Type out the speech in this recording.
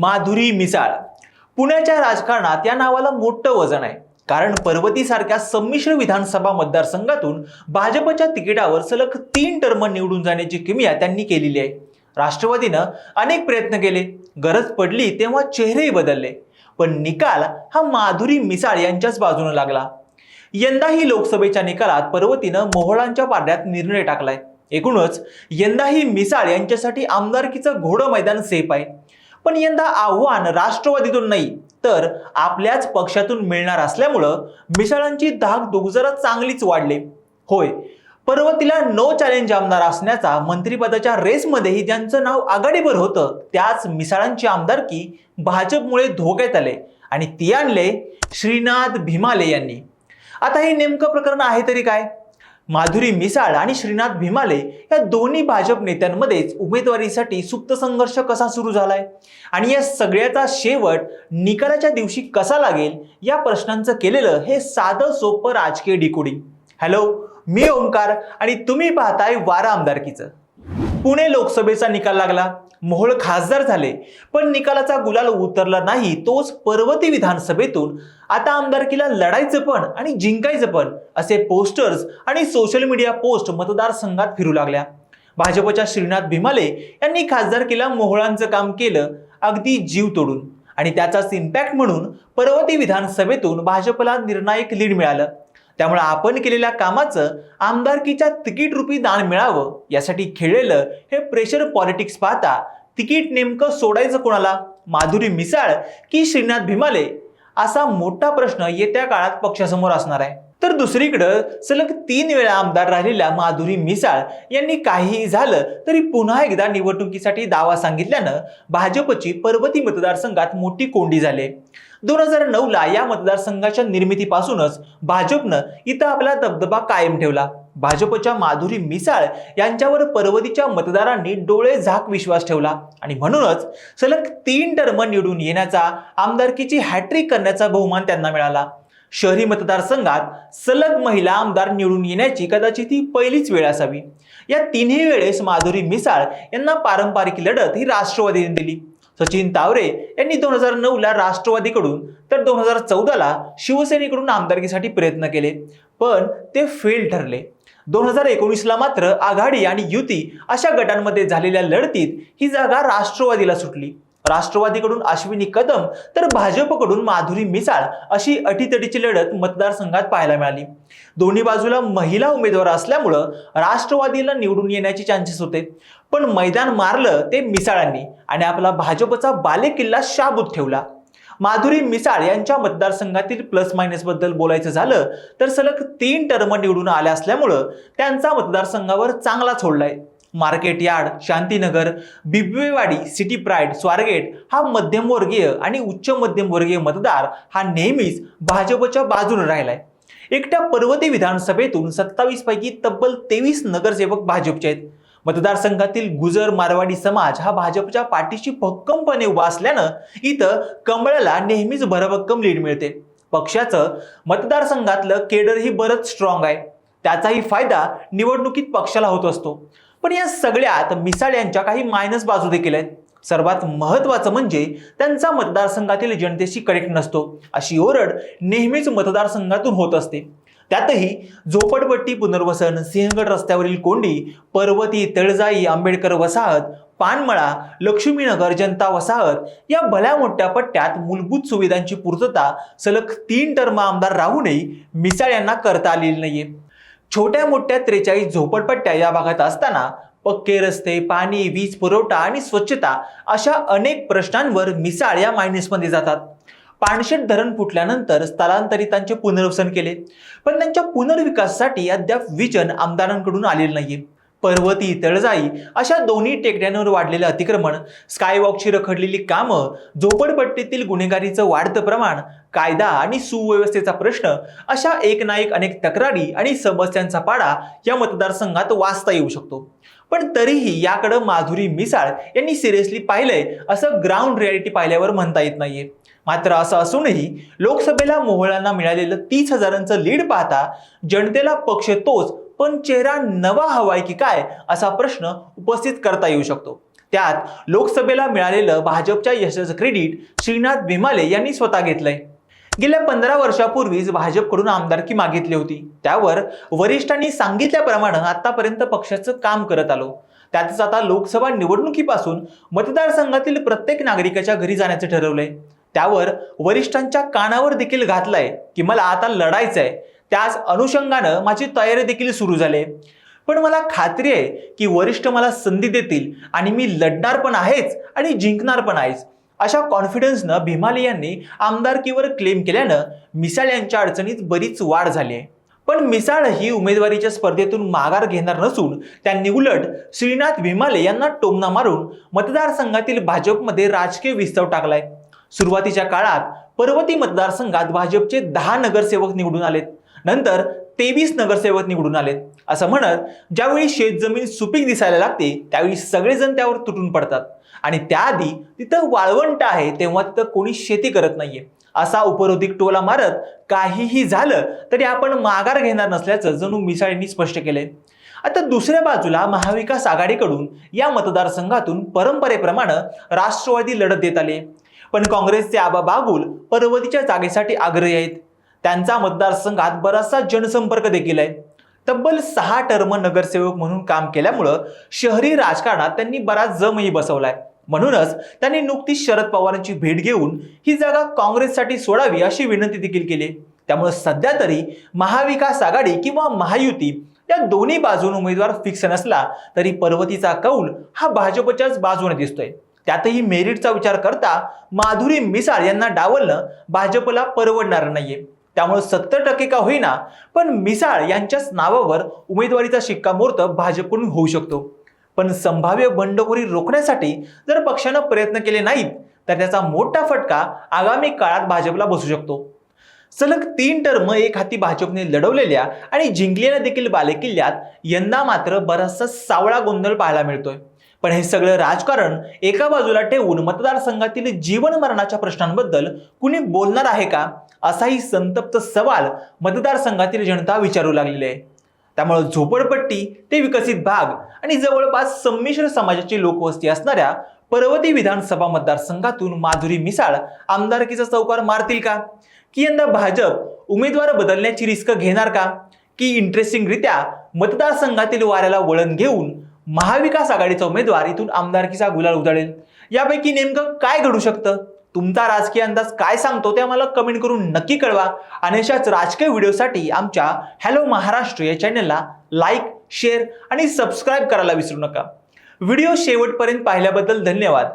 माधुरी मिसाळ. पुण्याच्या राजकारणात या नावाला मोठं वजन आहे. कारण पर्वतीसारख्या संमिश्र विधानसभा मतदारसंघातून भाजपच्या तिकिटावर सलग तीन टर्म निवडून जाण्याची किमिया त्यांनी केलेली आहे. राष्ट्रवादीनं अनेक प्रयत्न केले. गरज पडली तेव्हा चेहरेही बदलले. पण निकाल हा माधुरी मिसाळ यांच्याच बाजूने लागला. यंदाही लोकसभेच्या निकालात पर्वतीनं मोहळांच्या पारड्यात निर्णय टाकलाय. एकूणच यंदाही मिसाळ यांच्यासाठी आमदारकीचं घोडं मैदान सेफ आहे. पण यंदा आव्हान राष्ट्रवादीतून नाही तर आपल्याच पक्षातून मिळणार असल्यामुळं मिसाळांची धाक दुगजरा चांगलीच वाढले. होय पर्वतीला नो चॅलेंज आमदार असण्याचा मंत्रिपदाच्या रेसमध्येही ज्यांचं नाव आघाडीवर होतं त्याच मिसाळांची आमदारकी भाजपमुळे धोक्यात आले आणि ती आणले श्रीनाथ भीमाले यांनी. आता हे नेमकं प्रकरण आहे तरी काय? माधुरी मिसाळ आणि श्रीनाथ भीमाले या दोन्ही भाजप नेत्यांमध्येच उमेदवारीसाठी सुप्त संघर्ष कसा सुरू झालाय? आणि या सगळ्याचा शेवट निकालाच्या दिवशी कसा लागेल? या प्रश्नांचं केलेलं हे साधं सोपं राजकीय डिकोडिंग. हॅलो मी ओंकार आणि तुम्ही पाहताय वारा आमदारकीचं. पुणे लोकसभेचा निकाल लागला. मोहोळ खासदार झाले. पण निकालाचा गुलाल उतरला नाही तोच पर्वती विधानसभेतून. आता आमदारकीला लढायचं पण आणि जिंकायचं पण असे पोस्टर्स आणि सोशल मीडिया पोस्ट मतदारसंघात फिरू लागल्या. भाजपच्या श्रीनाथ भीमाले यांनी खासदारकीला मोहळांचं काम केलं अगदी जीव तोडून. आणि त्याचाच इम्पॅक्ट म्हणून पर्वती विधानसभेतून भाजपला निर्णायक लीड मिळालं. त्यामुळे आपण केलेल्या कामाचं आमदारकीच्या तिकीट रूपी दान मिळावं यासाठी खेळलेलं हे प्रेशर पॉलिटिक्स पाहता तिकीट नेमकं सोडायचं कोणाला? माधुरी मिसाळ की श्रीनाथ भीमाले? असा मोठा प्रश्न येत्या काळात पक्षासमोर असणार आहे. तर दुसरीकडं सलग तीन वेळा आमदार राहिलेल्या माधुरी मिसाळ यांनी काहीही झालं तरी पुन्हा एकदा निवडणुकीसाठी दावा सांगितल्यानं भाजपची पर्वती मतदारसंघात मोठी कोंडी झाली. दोन हजार नऊला या मतदारसंघाच्या निर्मितीपासूनच भाजपनं इथं आपला दबदबा कायम ठेवला. भाजपच्या माधुरी मिसाळ यांच्यावर पर्वतीच्या मतदारांनी डोळे झाक विश्वास ठेवला आणि म्हणूनच सलग तीन टर्म निवडून येण्याचा आमदारकीची हॅट्रिक करण्याचा बहुमान त्यांना मिळाला. शहरी मतदारसंघात सलग महिला आमदार निवडून येण्याची कदाचित ही पहिलीच वेळ असावी. या तिन्ही वेळेस माधुरी मिसाळ यांना पारंपरिक लढत ही राष्ट्रवादीने दिली. सचिन तावरे यांनी दोन हजार नऊला राष्ट्रवादीकडून तर दोन हजार चौदाला शिवसेनेकडून आमदारकीसाठी प्रयत्न केले पण ते फेल ठरले. दोन हजार एकोणीसला मात्र आघाडी आणि युती अशा गटांमध्ये झालेल्या लढतीत ही जागा राष्ट्रवादीला सुटली. राष्ट्रवादीकडून अश्विनी कदम तर भाजपकडून माधुरी मिसाळ अशी अटीतटीची लढत मतदारसंघात पाहायला मिळाली. दोन्ही बाजूला महिला उमेदवार असल्यामुळं राष्ट्रवादीला निवडून येण्याचे चान्सेस होते. पण मैदान मारलं ते मिसाळांनी आणि आपला भाजपचा बालेकिल्ला शाबूत ठेवला. माधुरी मिसाळ यांच्या मतदारसंघातील प्लस मायनसबद्दल बोलायचं झालं तर सलग तीन टर्म निवडून आल्या असल्यामुळं त्यांचा मतदारसंघावर चांगला सोडलाय market yard Shantinagar Bibwewadi city pride Swargate हा मध्यमवर्गीय आणि उच्च मध्यमवर्गीय मतदार हा नेहमीच भाजपच्या बाजूने राहिलाय. एकट्या पर्वती विधानसभेतून सत्तावीस पैकी तब्बल तेवीस नगरसेवक भाजपचे आहेत. मतदारसंघातील गुजर मारवाडी समाज हा भाजपच्या पाठीशी भक्कमपणे उभा असल्यानं इथं कमळाला नेहमीच भरभक्कम लीड मिळते. पक्षाचं मतदारसंघातलं केडरही बरंच स्ट्रॉंग आहे. त्याचाही फायदा निवडणुकीत पक्षाला होत असतो. पण या सगळ्यात मिसाळ यांच्या काही मायनस बाजू देखील आहेत. सर्वात महत्वाचं म्हणजे त्यांचा मतदारसंघातील जनतेशी कनेक्ट नसतो. अशी ओरड नेहमीच मतदारसंघातून होत असते. त्यातही झोपडपट्टी पुनर्वसन सिंहगड रस्त्यावरील कोंडी पर्वती तळजाई आंबेडकर वसाहत पानमळा लक्ष्मीनगर जनता वसाहत या भल्या मोठ्या पट्ट्यात मूलभूत सुविधांची पूर्तता सलग तीन टर्म आमदार राहूनही मिसाळ यांना करता आलेली नाहीये. छोट्या मोठ्या त्रेचाळीस झोपडपट्ट्या या भागात असताना पक्के रस्ते पाणी वीज पुरवठा आणि स्वच्छता अशा अनेक प्रश्नांवर मिसाळ या मायनसमध्ये जातात. पाणशेत धरण फुटल्यानंतर स्थलांतरितांचे पुनर्वसन केले. पण त्यांच्या पुनर्विकासासाठी अद्याप विजन आमदारांकडून आलेलं नाहीये. पर्वती तळजाई अशा दोन्ही टेकड्यांवर वाढलेलं अतिक्रमण स्कायवॉकची रखडलेली कामं झोपडपट्टीतील गुन्हेगारीचं वाढतं प्रमाण कायदा आणि सुव्यवस्थेचा प्रश्न अशा एक ना एक अनेक तक्रारी आणि समस्यांचा पाडा या मतदारसंघात वाचता येऊ शकतो. पण तरीही याकडं माधुरी मिसाळ यांनी सिरियसली पाहिलंय असं ग्राउंड रियालिटी पाहिल्यावर म्हणता येत नाहीये. मात्र असं असूनही लोकसभेला मोहळांना मिळालेलं तीस हजारांचं लीड पाहता जनतेला पक्ष तोच पण चेहरा नवा हवाय की काय असा प्रश्न उपस्थित करता येऊ शकतो. त्यात लोकसभेला मिळालेलं भाजपच्या यशाचं क्रेडिट श्रीनाथ भिमाले यांनी स्वतः घेतलंय. गेल्या पंधरा वर्षापूर्वीच भाजपकडून आमदारकी मागितली होती. त्यावर वरिष्ठांनी सांगितल्याप्रमाणे आतापर्यंत पक्षाचं काम करत आलो. त्यातच आता लोकसभा निवडणुकीपासून मतदारसंघातील प्रत्येक नागरिकाच्या घरी जाण्याचं ठरवलंय. त्यावर वरिष्ठांच्या कानावर देखील घातलंय की मला आता लढायचंय. त्याच अनुषंगानं माझी तयारी देखील सुरू झाली. पण मला खात्री आहे की वरिष्ठ मला संधी देतील आणि मी लढणार पण आहेच आणि जिंकणार पण आहेच. अशा कॉन्फिडन्सनं भीमाले यांनी आमदारकीवर क्लेम केल्यानं मिसाळ यांच्या अडचणीत बरीच वाढ झाली आहे. पण मिसाळ ही उमेदवारीच्या स्पर्धेतून माघार घेणार नसून त्यांनी उलट श्रीनाथ भीमाले यांना टोमना मारून मतदारसंघातील भाजपमध्ये राजकीय विस्तव टाकलाय. सुरुवातीच्या काळात पर्वती मतदारसंघात भाजपचे दहा नगरसेवक निवडून आलेत. नंतर तेवीस नगरसेवक निवडून आलेत. असं म्हणत ज्यावेळी शेतजमीन सुपीक दिसायला लागते त्यावेळी सगळेजण त्यावर तुटून पडतात. आणि त्याआधी तिथं वाळवंट आहे तेव्हा तिथं कोणी शेती करत नाहीये. असा उपरोधिक टोला मारत काहीही झालं तरी आपण माघार घेणार नसल्याचं जणू मिसाळींनी स्पष्ट केलंय. आता दुसऱ्या बाजूला महाविकास आघाडीकडून या मतदारसंघातून परंपरेप्रमाणे राष्ट्रवादी लढत देत आले पण काँग्रेसचे आबा बागुल पर्वतीच्या जागेसाठी आग्रही आहेत. त्यांचा मतदारसंघात बराचसा जनसंपर्क देखील आहे. तब्बल सहा टर्म नगरसेवक म्हणून काम केल्यामुळं शहरी राजकारणात त्यांनी बराच जमही बसवलाय. म्हणूनच त्यांनी नुकतीच शरद पवारांची भेट घेऊन ही जागा काँग्रेससाठी सोडावी अशी विनंती देखील केली. त्यामुळे सध्या तरी महाविकास आघाडी किंवा महायुती या दोन्ही बाजून उमेदवार फिक्स नसला तरी पर्वतीचा कौल हा भाजपच्याच बाजूने दिसतोय. त्यातही मेरिटचा विचार करता माधुरी मिसाळ यांना डावलणं भाजपला परवडणार नाहीये. त्यामुळे सत्तर टक्के का होईना पण मिसाळ यांच्याच नावावर उमेदवारीचा शिक्कामोर्तब भाजपकडून होऊ शकतो. पण संभाव्य बंडखोरी रोखण्यासाठी जर पक्षानं प्रयत्न केले नाहीत तर त्याचा मोठा फटका आगामी काळात भाजपला बसू शकतो. सलग तीन टर्म एक हाती भाजपने लढवलेल्या आणि जिंकलेल्या देखील बालेकिल्ल्यात यंदा मात्र बराचसा सावळा गोंधळ पाहायला मिळतोय. पण हे सगळं राजकारण एका बाजूला ठेवून मतदारसंघातील जीवन मरणाच्या प्रश्नांबद्दल कुणी बोलणार आहे का? असाही संतप्त सवाल मतदारसंघातील जनता विचारू लागलेली आहे. त्यामुळे झोपडपट्टी ते विकसित भाग आणि जवळपास संमिश्र समाजाची लोकवस्ती असणाऱ्या पर्वती विधानसभा मतदारसंघातून माधुरी मिसाळ आमदारकीचा चौकार मारतील का? की यंदा भाजप उमेदवार बदलण्याची रिस्क घेणार का? की इंटरेस्टिंगरित्या मतदारसंघातील वाऱ्याला वळण घेऊन महाविकास आघाडीचा उमेदवार इथून आमदारकीचा गुलाल उधळेल? यापैकी नेमकं काय घडू शकतं? तुमचा राजकीय अंदाज काय सांगतो ते आम्हाला कमेंट करून नक्की कळवा. आणि अशाच राजकीय व्हिडिओसाठी आमच्या हॅलो महाराष्ट्र या चॅनलला लाईक शेअर आणि सबस्क्राईब करायला विसरू नका. व्हिडिओ शेवटपर्यंत पाहिल्याबद्दल धन्यवाद.